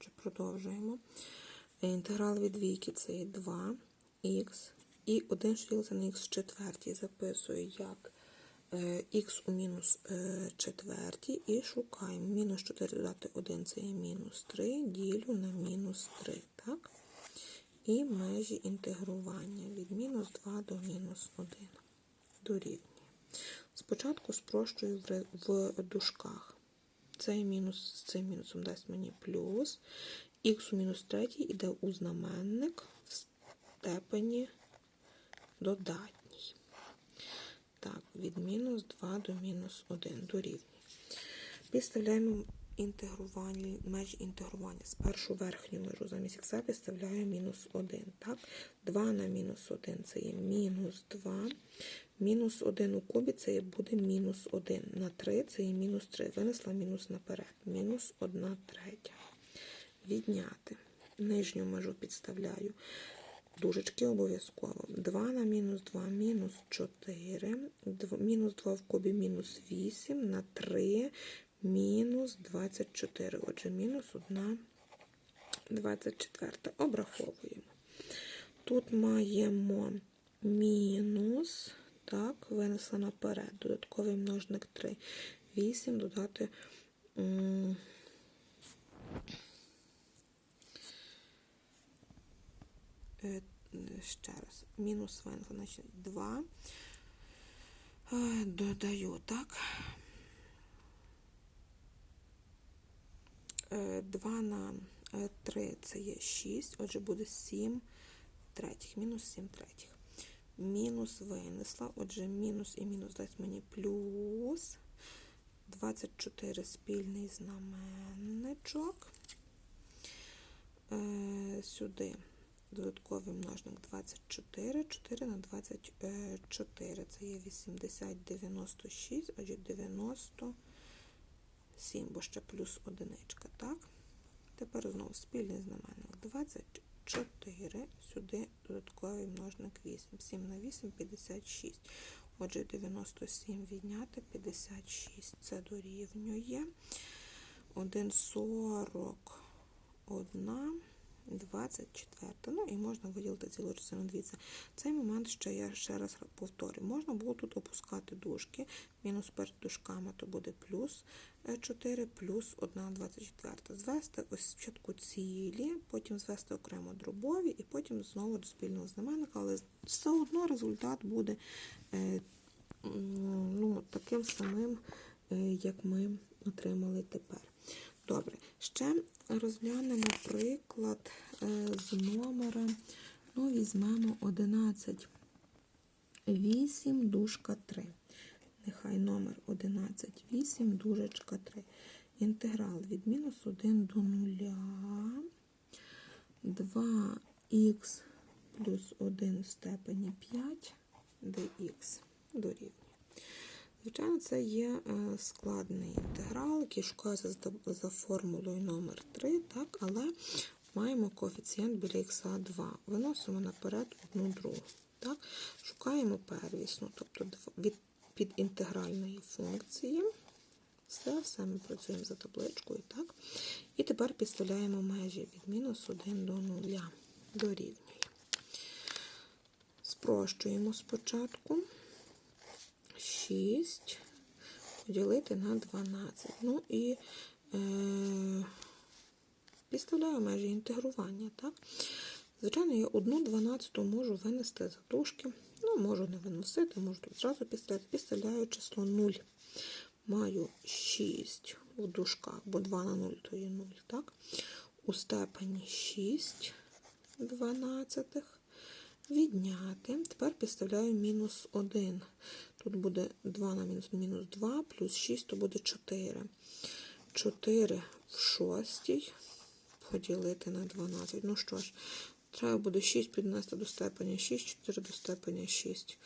Отже, продовжуємо. Інтеграл від двійки це є 2х. І 1, що ділиться на х четвертій, записую як х у мінус е, четвертій і шукаємо. Мінус 4 додати 1 це є мінус 3, ділю на мінус 3. Так? І межі інтегрування від мінус 2 до мінус 1 дорівнює. Спочатку спрощую в дужках. Цей мінус з цим мінусом дасть мені плюс. Х у мінус третій іде у знаменник в степені додатній. Так, від мінус 2 до мінус 1 дорівнює. Підставляємо інтегрування, межі інтегрування. Спершу верхню межу замість х підставляю мінус 1. Так? 2 на мінус 1 це є мінус 2. Мінус 1 у кубі це буде мінус 1. На 3 це є мінус 3. Винесла мінус наперед. Мінус 1 третя. Відняти. Нижню межу підставляю. Дужечки обов'язково. 2 на мінус 2 мінус 4. Мінус 2 в кубі мінус 8 на 3 мінус 24. Отже, мінус 1 24. Обраховуємо. Тут маємо мінус, так, винесла наперед. Додатковий множник 3. 8 додати. е, Ще раз. Мінус винесла, значить 2. Е, Додаю, так. 2 на 3 це є 6, отже буде 7 третіх, мінус 7 третіх. Мінус винесла, отже, мінус і мінус дасть мені плюс 24 спільний знаменничок. Е, Сюди додатковий множник 24, 4 на 24, це є 80, 96, отже 90. 7, бо ще плюс одиничка, так? Тепер знову спільний знаменник 24, сюди додатковий множник 8. 7 на 8 56. Отже, 97 відняти 56. Це дорівнює 1,41. 24. Ну і можна виділити цілу частину. Дивіться, цей момент ще я ще раз повторю. Можна було тут опускати дужки. Мінус перед дужками то буде плюс 4, плюс 1 24. Звести ось спочатку цілі, потім звести окремо дробові, і потім знову до спільного знаменника, але все одно результат буде е, ну, таким самим, е, як ми отримали тепер. Добре, ще розглянемо приклад е, з номера. Ну, візьмемо 11, 8, дужка 3. Нехай номер 11, 8, дужечка 3. Інтеграл від мінус 1 до 0. 2х плюс 1 в степені 5 dx дорівнює. Звичайно, це є е, складний інтеграл, який шукається за- формулою номер 3 так, але маємо коефіцієнт біля х 2. Виносимо наперед одну другу. Так? Шукаємо первісну, тобто від підінтегральної функції. Все, все ми працюємо за табличкою. так? І тепер підставляємо межі від мінус 1 до 0 дорівнює. Спрощуємо спочатку. 6 поділити на 12. Ну і е, підставляю межі інтегрування. Так? Звичайно, я одну 12 можу винести за дужки. Ну, можу не виносити, можу тут зразу підставляти. Підставляю число 0. Маю 6 в дужках, бо 2 на 0 то є 0. Так? У степені 6 дванадцятих відняти. Тепер підставляю мінус 1. Тут буде 2 на мінус мінус 2, плюс 6, то буде 4. 4 в шостій поділити на 12. Ну що ж, треба буде 6 піднести до степеня 6, 4 до степеня 6.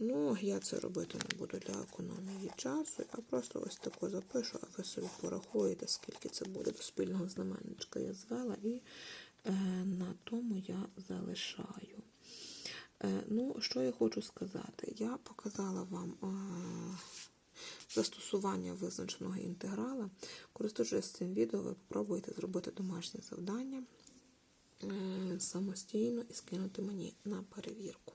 Ну, я це робити не буду для економії часу. Я просто ось таку запишу, а ви собі порахуєте, скільки це буде до спільного знаменничка я звела, і на тому я залишаю. Е, ну, що я хочу сказати? Я показала вам е, застосування визначеного інтеграла. Користуючись цим відео, ви спробуєте зробити домашнє завдання е, самостійно і скинути мені на перевірку.